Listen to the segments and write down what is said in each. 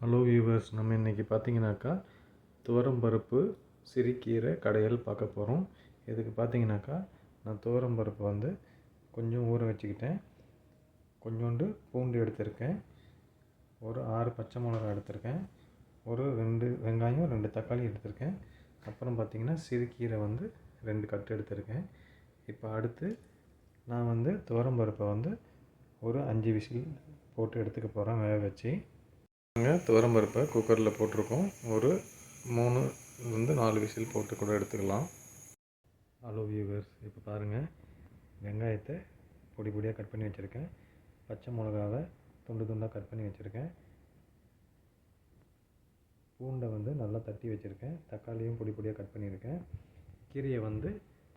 Hello viewers நம்ம இன்றைக்கி பார்த்தீங்கன்னாக்கா துவரம் பருப்பு சிறுக்கீரை கடையில் பார்க்க போகிறோம் இதுக்கு பார்த்தீங்கன்னாக்கா நான் துவரம் பருப்பு வந்து கொஞ்சம் ஊற வச்சுக்கிட்டேன். கொஞ்சோண்டு பூண்டு எடுத்திருக்கேன். ஒரு ஆறு பச்சை மிளகா எடுத்திருக்கேன். ஒரு ரெண்டு வெங்காயம் ரெண்டு தக்காளி எடுத்திருக்கேன். அப்புறம் பார்த்திங்கன்னா சிறுக்கீரை வந்து ரெண்டு கட்டு எடுத்திருக்கேன். இப்போ அடுத்து நான் வந்து துவரம் பருப்பை வந்து ஒரு அஞ்சு விசில் போட்டு எடுத்துக்க போகிறேன் வேக வச்சு. நாங்கள் துவரம்பருப்பை குக்கரில் போட்டிருக்கோம். ஒரு மூணு வந்து நாலு விசில் போட்டு கூட எடுத்துக்கலாம். ஹலோ வியூவர்ஸ் இப்போ பாருங்கள் வெங்காயத்தை பொடி பொடியாக கட் பண்ணி வச்சுருக்கேன். பச்சை மிளகாவை துண்டு துண்டாக கட் பண்ணி வச்சுருக்கேன். பூண்டை வந்து நல்லா தட்டி வச்சுருக்கேன். தக்காளியும் பொடி பொடியாக கட் பண்ணியிருக்கேன். கீரையை வந்து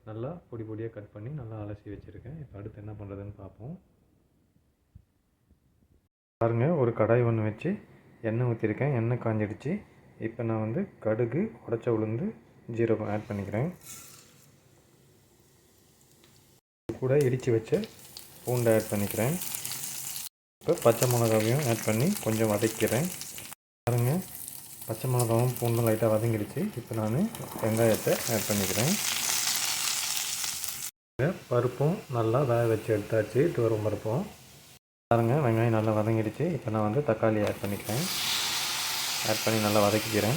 நல்லா பொடி பொடியாக கட் பண்ணி நல்லா அலசி வச்சுருக்கேன். இப்போ அடுத்து என்ன பண்ணுறதுன்னு பார்ப்போம். பாருங்கள் ஒரு கடாய் ஒன்று வச்சு எண்ணெய் ஊற்றிருக்கேன் எண்ணெய் காஞ்சிடுச்சு. இப்போ நான் வந்து கடுகு உடச்ச உளுந்து ஜீரகம் ஆட் பண்ணிக்கிறேன். கூட இடித்து வச்ச பூண்டை ஆட் பண்ணிக்கிறேன். இப்போ பச்சை மிளகாவையும் ஆட் பண்ணி கொஞ்சம் வதக்கிறேன். பாருங்கள் பச்சை மிளகாவும் பூண்டும் லைட்டாக வதங்கிடுச்சு. இப்போ நான் வெங்காயத்தை ஆட் பண்ணிக்கிறேன். பருப்பும் நல்லா வேக வச்சு எடுத்தாச்சு. துவரம் பருப்பும். பாருங்கள் வெங்காயம் நல்லா வதங்கிடுச்சு. இப்போ நான் வந்து தக்காளி ஆட் பண்ணிக்கிறேன். ஆட் பண்ணி நல்லா வதக்கிக்கிறேன்.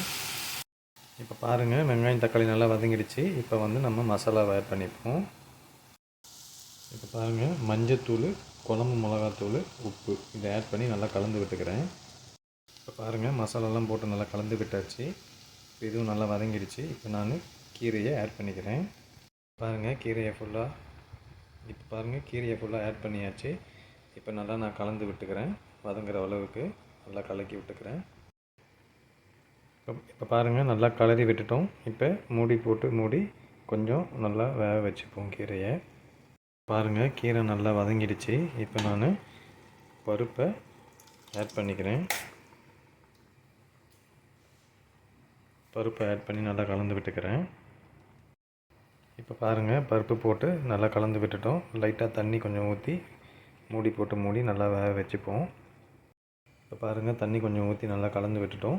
இப்போ பாருங்கள் வெங்காயம் தக்காளி நல்லா வதங்கிடுச்சு. இப்போ வந்து நம்ம மசாலாவை ஆட் பண்ணிப்போம். இப்போ பாருங்கள் மஞ்சத்தூள் குழம்பு மிளகாத்தூள் உப்பு. இதை ஆட் பண்ணி நல்லா கலந்து விட்டுக்கிறேன். இப்போ பாருங்கள் மசாலாலாம் போட்டு நல்லா கலந்து விட்டாச்சு. இப்போ இதுவும் நல்லா வதங்கிடுச்சு. இப்போ நான் கீரையை ஆட் பண்ணிக்கிறேன். பாருங்கள் கீரையை ஃபுல்லாக இப்போ பாருங்கள் கீரையை ஃபுல்லாக ஆட் பண்ணியாச்சு. இப்போ நல்லா நான் கலந்து விட்டுக்கிறேன். வதங்குற அளவுக்கு நல்லா கலக்கி விட்டுக்கிறேன். இப்போ இப்போ பாருங்கள் நல்லா கலரி விட்டுட்டோம். இப்போ மூடி போட்டு மூடி கொஞ்சம் நல்லா வேக வச்சுப்போம் கீரையை. பாருங்கள் கீரை நல்லா வதங்கிடுச்சு. இப்போ நான் பருப்பை ஆட் பண்ணிக்கிறேன். பருப்பை ஆட் பண்ணி நல்லா கலந்து விட்டுக்கிறேன். இப்போ பாருங்கள் பருப்பு போட்டு நல்லா கலந்து விட்டுட்டோம். லைட்டாக தண்ணி கொஞ்சம் ஊற்றி மூடி போட்டு மூடி நல்லா வேக வச்சுப்போம். இப்போ பாருங்கள் தண்ணி கொஞ்சம் ஊற்றி நல்லா கலந்து விட்டுட்டோம்.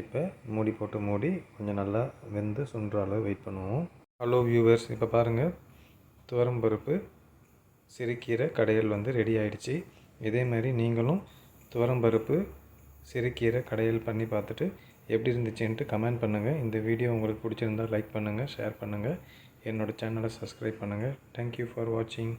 இப்போ மூடி போட்டு மூடி கொஞ்சம் நல்லா வெந்து சுன்ற அளவு வெயிட் பண்ணுவோம். ஹலோ வியூவர்ஸ் இப்போ பாருங்கள் துவரம் பருப்பு சிறுக்கீரை கடையல் வந்து ரெடி ஆகிடுச்சு இதே மாதிரி நீங்களும் துவரம் பருப்பு சிறுக்கீரை கடையல் பண்ணி பார்த்துட்டு எப்படி இருந்துச்சுன்ட்டு கமெண்ட் பண்ணுங்கள் இந்த வீடியோ உங்களுக்கு பிடிச்சிருந்தால் லைக் பண்ணுங்கள் ஷேர் பண்ணுங்கள் என்னோடய சேனலை சப்ஸ்கிரைப் பண்ணுங்கள் தேங்க்யூ ஃபார் வாட்சிங்